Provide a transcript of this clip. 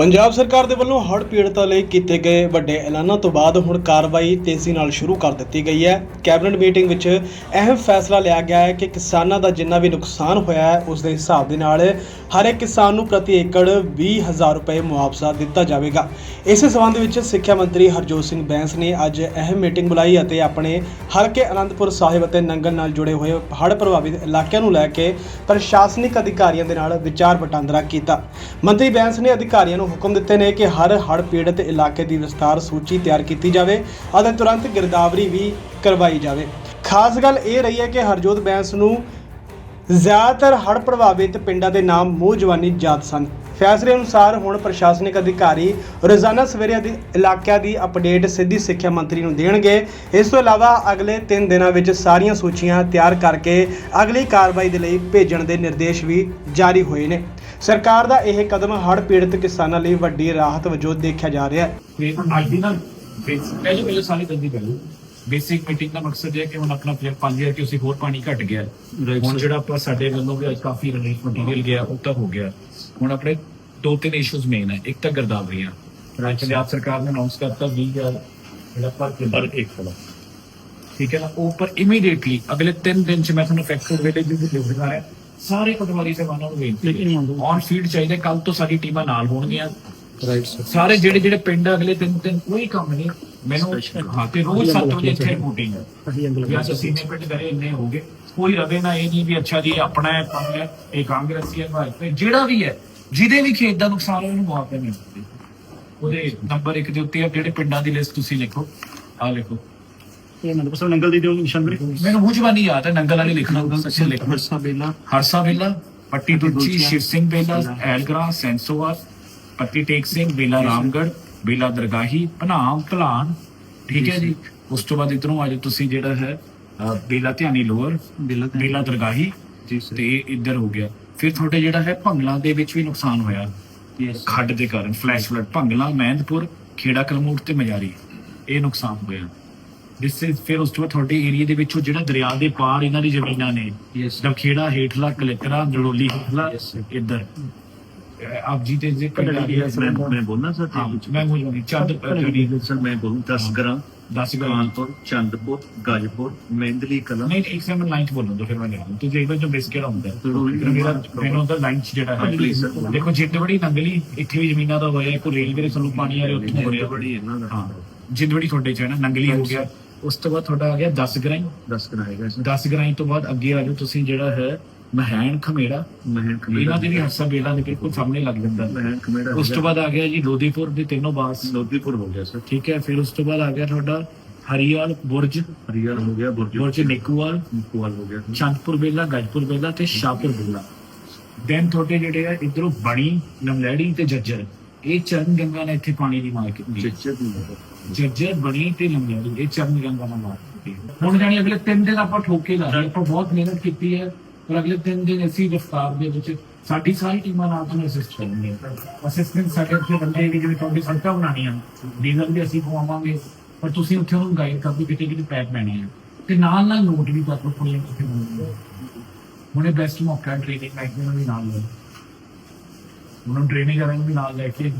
ਪੰਜਾਬ ਸਰਕਾਰ ਦੇ ਵੱਲੋਂ ਹੜ੍ਹ ਪੀੜਤਾਂ ਲਈ ਕੀਤੇ ਗਏ ਵੱਡੇ ਐਲਾਨਾਂ ਤੋਂ ਬਾਅਦ ਹੁਣ ਕਾਰਵਾਈ ਤੇਜ਼ੀ ਨਾਲ ਸ਼ੁਰੂ ਕਰ ਦਿੱਤੀ ਗਈ ਹੈ। ਕੈਬਨਿਟ ਮੀਟਿੰਗ ਵਿੱਚ ਅਹਿਮ ਫੈਸਲਾ ਲਿਆ ਗਿਆ ਹੈ ਕਿ ਕਿਸਾਨਾਂ ਦਾ ਜਿੰਨਾ ਵੀ ਨੁਕਸਾਨ ਹੋਇਆ ਹੈ, ਉਸ ਦੇ ਹਿਸਾਬ ਦੇ ਨਾਲ ਹਰ ਇੱਕ ਕਿਸਾਨ ਨੂੰ ਪ੍ਰਤੀ ਏਕੜ 20000 ਰੁਪਏ ਮੁਆਵਜ਼ਾ ਦਿੱਤਾ ਜਾਵੇਗਾ। ਇਸੇ ਸਬੰਧ ਵਿੱਚ ਸਿੱਖਿਆ ਮੰਤਰੀ ਹਰਜੋਤ ਸਿੰਘ ਬੈਂਸ ਨੇ ਅੱਜ ਅਹਿਮ ਮੀਟਿੰਗ ਬੁਲਾਈ ਅਤੇ ਆਪਣੇ ਹਲਕੇ ਅਨੰਦਪੁਰ ਸਾਹਿਬ ਅਤੇ ਨੰਗਲ ਨਾਲ ਜੁੜੇ ਹੋਏ ਹੜ੍ਹ ਪ੍ਰਭਾਵਿਤ ਇਲਾਕਿਆਂ ਨੂੰ ਲੈ ਕੇ ਪ੍ਰਸ਼ਾਸਨਿਕ ਅਧਿਕਾਰੀਆਂ ਦੇ ਨਾਲ ਵਿਚਾਰ ਵਟਾਂਦਰਾ ਕੀਤਾ। ਮੰਤਰੀ ਬੈਂਸ ਨੇ ਅਧਿਕਾਰੀਆਂ ਨੂੰ ਹੁਕਮ ਦਿੱਤੇ ਨੇ ਕਿ ਹਰ ਹੜ੍ਹ ਪੀੜਤ ਇਲਾਕੇ ਦੀ ਵਿਸਥਾਰ ਸੂਚੀ ਤਿਆਰ ਕੀਤੀ ਜਾਵੇ, ਅਤੇ ਤੁਰੰਤ ਗਿਰਦਾਵਰੀ ਵੀ ਕਰਵਾਈ ਜਾਵੇ। ਖਾਸ ਗੱਲ ਇਹ ਰਹੀ ਹੈ ਕਿ ਹਰਜੋਤ ਬੈਂਸ ਨੂੰ ਜ਼ਿਆਦਾਤਰ ਹੜ੍ਹ ਪ੍ਰਭਾਵਿਤ ਪਿੰਡਾਂ ਦੇ ਨਾਮ ਮੂੰਹ ਜਵਾਨੀ ਜਾਤ ਸਨ। ਫੈਸਲੇ ਅਨੁਸਾਰ ਹੁਣ ਪ੍ਰਸ਼ਾਸਨਿਕ ਅਧਿਕਾਰੀ ਰੋਜ਼ਾਨਾ ਸਵੇਰੇ ਅਧਿ- ਇਲਾਕਿਆਂ ਦੀ ਅਪਡੇਟ ਸਿੱਧੀ ਸਿੱਖਿਆ ਮੰਤਰੀ ਨੂੰ ਦੇਣਗੇ। ਇਸ ਤੋਂ ਇਲਾਵਾ ਅਗਲੇ 3 ਦਿਨਾਂ ਵਿੱਚ ਸਾਰੀਆਂ ਸੂਚੀਆਂ ਤਿਆਰ ਕਰਕੇ ਅਗਲੀ ਕਾਰਵਾਈ ਦੇ ਲਈ ਭੇਜਣ ਦੇ ਨਿਰਦੇਸ਼ ਵੀ ਜਾਰੀ ਹੋਏ ਨੇ। ਸਰਕਾਰ ਦਾ ਇਹ ਕਦਮ ਹੜ੍ਹ ਪੀੜਤ ਕਿਸਾਨਾਂ ਲਈ ਵੱਡੀ ਰਾਹਤ ਵਜੋਂ ਦੇਖਿਆ ਜਾ ਰਿਹਾ ਹੈ। ਤੇ ਅੱਜ ਦੀ ਨਾ ਬੇਸ- ਪਹਿਲੇ ਪਹਿਲੇ ਸਾਰੀ ਜਲਦੀ ਪਹਿਲੇ ਬੇਸਿਕ ਮੀਟਿੰਗ ਦਾ ਮਕਸਦ ਇਹ ਹੈ ਕਿ ਹੁਣ ਆਪਣਾ ਫਿਰ 5000 ਕਿ ਉਸੇ ਹੋਰ ਪਾਣੀ ਘਟ ਗਿਆ। ਹੁਣ ਜਿਹੜਾ ਆਪਾਂ ਸਾਡੇ ਵੱਲੋਂ ਵੀ ਅੱਜ ਕਾਫੀ ਰਿਲੀਫ ਮਟੀਰੀਅਲ ਗਿਆ ਉਹ ਤਾਂ ਹੋ ਗਿਆ। ਹੁਣ ਆਪਣੇ ਦੋ ਤਿੰਨ ਇਸ਼ੂਜ਼ ਮੇਨ ਹੈ। ਇੱਕ ਤਾਂ ਗਰਦਾਵਰੀਆਂ। ਪੰਜਾਬ ਸਰਕਾਰ ਨੇ ਅਨਾਉਂਸ ਕਰਤਾ 20000 ਜਿਹੜਾ ਪਰ ਪਰ ਇੱਕ ਫਲਾ ਠੀਕ ਹੈ ਨਾ? ਉਹ ਪਰ ਇਮੀਡੀਏਟਲੀ ਅਗਲੇ 3 ਦਿਨ ਚ ਮੈਂ ਤੁਹਾਨੂੰ ਫੈਕਟਰ ਵੇਲੇ ਜੀ ਲਿਖ ਦਿਖਾ ਰਿਹਾ। ਸਾਰੇ ਪਟਵਾਰੀ ਸੇਵਾਨਾਂ ਨੂੰ ਬੇਨਤੀ ਔਨ ਫੀਲਡ ਚਾਹੀਦੇ ਕੱਲ ਤੋਂ ਸਾਡੀ ਟੀਮਾਂ ਨਾਲ ਹੋਣਗੀਆਂ। ਰਾਈਟ ਸਾਰੇ ਜਿਹੜੇ ਜਿਹੜੇ ਪਿੰਡ ਅਗਲੇ ਤਿੰਨ ਦਿਨ ਕੋਈ ਕੰਮ ਨਹੀਂ। ਮੈਨੂੰ ਹਾਂ ਤੇ ਰੋਜ਼ 7 ਵਜੇ ਇੱਥੇ ਮੀਟਿੰਗ ਹੈ। ਜਾਂ ਅਸੀਂ ਨੇ ਪਿੰਡ ਕਰੇ ਇੰਨੇ ਹੋ ਗਏ। ਕੋਈ ਰਵੇ ਨਾ ਇਹ ਨਹੀਂ ਵੀ ਅੱਛਾ ਜੀ ਆਪਣਾ ਹੈ ਕੰਮ ਹੈ ਇਹ ਕਾਂਗਰਸੀ ਹੈ ਭਾਜਪਾ ਜਿਹੜਾ ਵੀ ਹੈ ਜਿਹਦੇ ਵੀ ਖੇਤ ਦਾ ਨੁਕਸਾਨ ਉਹਨੂੰ ਮੁਆਵਜ਼ਾ ਮਿਲਦਾ ਉਹਦੇ ਨੰਬਰ 1 ਦੇ ਉੱਤੇ ਆ ਜਿਹੜੇ ਪਿੰਡਾਂ ਦੀ ਲਿਸਟ ਤੁਸੀਂ ਲਿਖੋ। ਆ ਲਿਖੋ। ਇਹ ਨੰਦ ਪਸਰ ਨੰਗਲ ਦੀ ਦਿਓ ਨਿਸ਼ਾਨ ਵੀਰੇ। ਮੈਨੂੰ ਮੂੰਹ ਜ਼ਬਾਨੀ ਯਾਦ ਹੈ ਨੰਗਲ ਵਾਲੇ ਲਿਖਣਾ ਹੁੰਦਾ ਤੁਸੀਂ ਲਿਖੋ। ਹਰਸਾ ਬੇਲਾ। ਹਰਸਾ ਬੇਲਾ ਪੱਟੀ ਦੁੱਚੀ ਸ਼ਿਵ ਸਿੰਘ ਬੇਲਾ ਐਲਗਰਾ ਸੈਂਸੋਵਾਰ ਪੱਤੀ ਟੇਕ ਸਿੰਘ ਬੇਲਾ ਰਾਮਗੜ ਬੇਲਾ ਦਰਗਾਹੀ ਭਨਾਮ ਭਲਾਨ। ਠੀਕ ਹੈ ਜੀ। ਉਸ ਤੋਂ ਬਾਅਦ ਇਧਰੋਂ ਅੱਜ ਤੁਸੀਂ ਜਿਹੜਾ ਹੈ ਬੇਲਾ ਧਿਆਨੀ ਲੋਅਰ ਬੇਲਾ ਦਰਗਾਹੀ। ਜੀ ਸਰ ਤੇ ਇੱਧਰ ਹੋ ਗਿਆ। ਫਿਰ ਤੁਹਾਡੇ ਜਿਹੜਾ ਹੈ ਭੰਗਲਾ ਦੇ ਵਿੱਚ ਵੀ ਨੁਕਸਾਨ ਹੋਇਆ। ਖੱਡ ਦੇ ਕਾਰਨ ਫਲੈਸ਼ ਫਲੱਡ ਭੰਗਲਾ ਮਹਿੰਦਪੁਰ ਖੇੜਾ ਕਲਮੂਟ ਤੇ ਮਜਾਰੀ। ਇਹ ਨੁਕਸਾਨ ਹੋਇਆ। ਸੇ ਫਿਰ ਉਸ ਤੋਂ ਤੁਹਾਡੇ ਏਰੀਆ ਦੇ ਵਿੱਚੋਂ ਜਿਹੜਾ ਦਰਿਆ ਦੇ ਪਾਰ ਇਹਨਾਂ ਦੀ ਜ਼ਮੀਨਾਂ ਨੇ ਯੈਸ ਦਮਖੇੜਾ ਹੇਠਲਾ ਕਲੇਕਰਾ ਨੜੋਲੀ ਹੇਠਲਾ. ਇੱਧਰ। ਆਪ ਜੀ ਤੇ ਜੇ ਗਿਆ ਮੈਂ ਮੈਂ ਬੋਲਣਾ ਸਰ ਮੈਂ ਨਹੀਂ ਚੰਦ ਜਿਹੜੀ ਸਰ ਮੈਂ ਬੋਲੂੰ 10 ਗ੍ਰਾਮ 10 ਗ੍ਰਾਮ ਕਾਨਪੁਰ ਚੰਦਪੁਰ ਗਾਜਪੁਰ ਮੈਂਦਲੀ ਕਲਾ। ਨਹੀਂ ਇੱਕ ਸੈਵਨ ਲਾਈਨ ਚ ਬੋਲੋ ਤਾਂ ਫਿਰ ਮੈਂ ਲਿਖਾਂ ਤੂੰ ਜੇ ਜੋ ਬੇਸ ਕਿਹੜਾ ਹੁੰਦਾ। ਮੇਰਾ ਮੈਨੂੰ ਉਹਦਾ ਲਾਈਨ ਚ ਜਿਹੜਾ ਹੈ. ਦੇਖੋ ਜਿੱਦ ਬੜੀ ਨੰਗਲੀ ਇੱਥੇ ਵੀ ਜ਼ਮੀਨਾਂ ਦਾ ਹੋਇਆ ਕੋਈ ਰੇਲਵੇ ਦੇ ਸਾਨੂੰ ਪਾਣੀ ਆ ਰਿਹਾ ਉੱਥੋਂ ਹੋ ਰਿਹਾ। ਬੜੀ ਇਹਨਾਂ ਦਾ। ਹਾਂ ਜਿੱਦ ਬੜੀ ਤੁਹਾਡੇ ਚ ਹੈ ਨਾ ਨੰਗਲੀ ਹੋ ਗਿਆ। ਉਸ ਤੋਂ ਬਾਅਦ ਤੁਹਾਡਾ ਆ ਗਿਆ 10 ਗ੍ਰਾਮ 10 ਗ੍ਰਾਮ ਹੈਗਾ ਸਰ 10 ਗ੍ਰਾਮ ਤੋਂ ਬਾਅਦ ਅੱਗੇ ਆ ਜਾਓ ਤੁਸੀਂ ਜਿਹੜਾ ਹੈ ਮਹਿਣ ਖਮੇੜਾ। ਮੈਂ ਇਹਨਾਂ ਦੇ ਵੀ ਹੱਸਾ ਬੇਲਾ ਦੇ ਬਿਲਕੁਲ ਸਾਹਮਣੇ ਲੱਗ ਜਾਂਦਾ। ਮੈਂ ਕਮੇੜਾ ਉਸ ਤੋਂ ਬਾਅਦ ਆ ਗਿਆ ਜੀ ਲੋਦੀਪੁਰ ਦੇ ਤਿੰਨੋਂ ਬਾਸ। ਲੋਦੀਪੁਰ ਹੋ ਗਿਆ ਸਰ। ਠੀਕ ਹੈ ਫਿਰ ਉਸ ਤੋਂ ਬਾਅਦ ਆ ਗਿਆ ਤੁਹਾਡਾ ਹਰੀਆਲ ਬੁਰਜ। ਹਰੀਆਲ ਹੋ ਗਿਆ ਬੁਰਜ। ਬੁਰਜ ਨਿੱਕੂਵਾਲ। ਕੋਲ ਹੋ ਗਿਆ। ਚੰਦਪੁਰ ਬੇਲਾ ਗਜਪੁਰ ਬੇਲਾ ਤੇ ਸ਼ਾਹਪੁਰ ਬੇਲਾ। ਦੈਨ ਤੁਹਾਡੇ ਜਿਹੜੇ ਆ ਇਧਰੋਂ ਬਣੀ ਨਮਲੈੜੀ ਤੇ ਜੱਜਰ। ਇਹ ਚਰਨ ਗੰਗਾ ਨੇ ਇੱਥੇ ਪਾਣੀ ਦੀ ਮਾਰ ਕੀਤੀ। ਚਿੱਚੇ ਦੀ ਜੱਜਰ ਬਣੀ ਤੇ ਨਮਲੈੜੀ ਇਹ ਚਰਨ ਗੰਗਾ ਨਾਲ ਮਾਰ ਹੁਣ ਜਾਨੀ ਅਗਲੇ 3 ਦਿਨ ਆਪਾਂ ਠੋਕੇ ਲਾ ਰਹੇ ਆਪਾਂ ਬਹੁਤ ਮਿਹਨਤ ਕੀਤੀ ਹੈ, ਪਰ ਅਗਲੇ 3 ਦਿਨ ਅਸੀਂ ਰਫਤਾਰ ਦੇ ਵਿੱਚ ਸਾਡੀ ਸਾਰੀ ਟੀਮਾਂ ਨਾਲ ਤੁਹਾਨੂੰ ਅਸਿਸਟ ਕਰਨਗੇ। ਅਸਿਸਟੈਂਟ ਸਾਡੇ ਉੱਥੇ ਬੰਦੇ ਵੀ ਜਿਵੇਂ ਤੁਹਾਡੀ ਸੜਕਾਂ ਬਣਾਉਣੀਆਂ ਡੀਜ਼ਲ ਵੀ ਅਸੀਂ ਪਵਾਵਾਂਗੇ ਪਰ ਤੁਸੀਂ ਉੱਥੇ ਉਹਨੂੰ ਗਾਈਡ ਕਰਦੇ ਕਿਤੇ ਕਿਤੇ ਪੈਕ ਪੈਣੇ ਆ। ਤੇ ਨਾਲ ਨਾਲ ਨੋਟ ਵੀ ਕਰ ਲਓ ਪੁੜੀਆਂ ਕਿੱਥੇ ਬਣਾਉਣੀਆਂ ਬੈਸਟ ਮੌਕਾ ਟ੍ਰੇਨਿੰਗ ਮੈਗਜ਼ੀਨ ਵੀ ਨਾਲ ਲੈ ਉਹਨਾਂ ਟ੍ਰੇਨਿੰਗ ਕਰਨ ਵੀ ਨਾਲ ਲੈ ਕੇ।